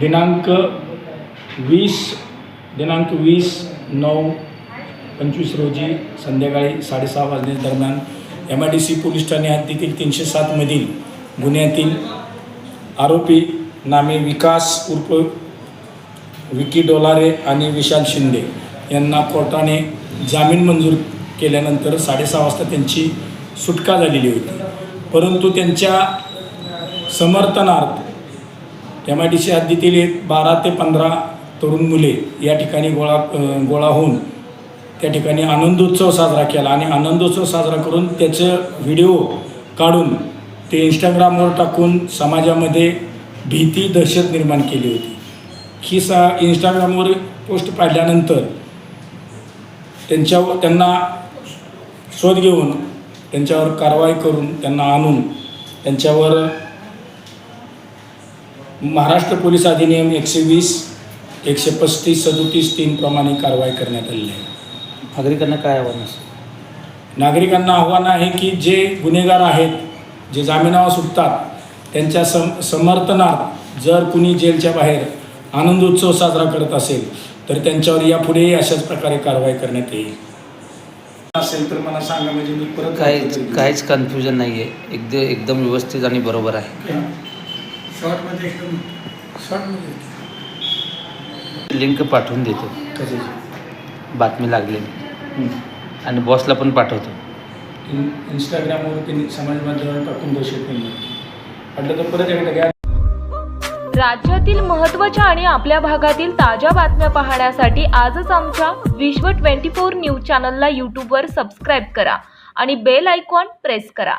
दिनांक वीस दिनांक वीस नऊ पंचवीस रोजी संध्याकाळी साडेसहा वाजण्या दरम्यान M I D C police Thane हद्दीतील तीनशे सातमधील गुन्ह्यातील आरोपी नामे विकास उर्फ विकी डोलारे आणि विशाल शिंदे यांना कोर्टाने जामीन मंजूर केल्यानंतर साडेसहा वाजता त्यांची सुटका झालेली होती. परंतु त्यांच्या समर्थनार्थ एम आय डी सी हद्दीतील एक बारा ते पंधरा तरुण मुले या ठिकाणी गोळा गोळा होऊन त्या ठिकाणी आनंदोत्सव साजरा केला. आणि आनंदोत्सव साजरा करून त्याचं व्हिडिओ काढून ते इंस्टाग्रामवर टाकून समाजामध्ये भीती दहशत निर्माण केली होती. ही सा इंस्टाग्रामवर पोस्ट पाहिल्यानंतर त्यांच्यावर त्यांना शोध घेऊन त्यांच्यावर कारवाई करून त्यांना आणून त्यांच्यावर महाराष्ट्र पोलीस अधिनियम एकशे वीस एकशे पस्तीस सदोतीस तीन प्रमाणे कारवाई करण्यात आलेली आहे. नागरिकांना काय आव्हान असेल नागरिकांना आव्हान आहे की जे गुन्हेगार आहेत जे जामिनावर सुटतात त्यांच्या सम समर्थनार्थ जर कुणी जेलच्या बाहेर आनंदोत्सव साजरा करत असेल तर त्यांच्यावर यापुढेही अशाच प्रकारे कारवाई करण्यात येईल. असेल तर मला सांगा म्हणजे मी परत काहीच काहीच कन्फ्युजन नाही आहे एकदम एकदम व्यवस्थित आणि बरोबर आहे. शॉर्टमध्ये एकदम शॉर्टमध्ये लिंक पाठवून देतो. कशाची बातमी लागली. आणि बॉसला पण पाठवतो. इन इंस्टाग्रामवर त्यांनी समाज माध्यमावर टाकून दहशत निर्माण वाटलं तर परत एकदा घ्या. राज्यातील महत्त्वाच्या आणि आपल्या भागातील ताज्या बातम्या पाहण्यासाठी आजच आमच्या विश्व 24 न्यूज चॅनलला यूट्यूबवर सबस्क्राईब करा आणि बेल आयकॉन प्रेस करा.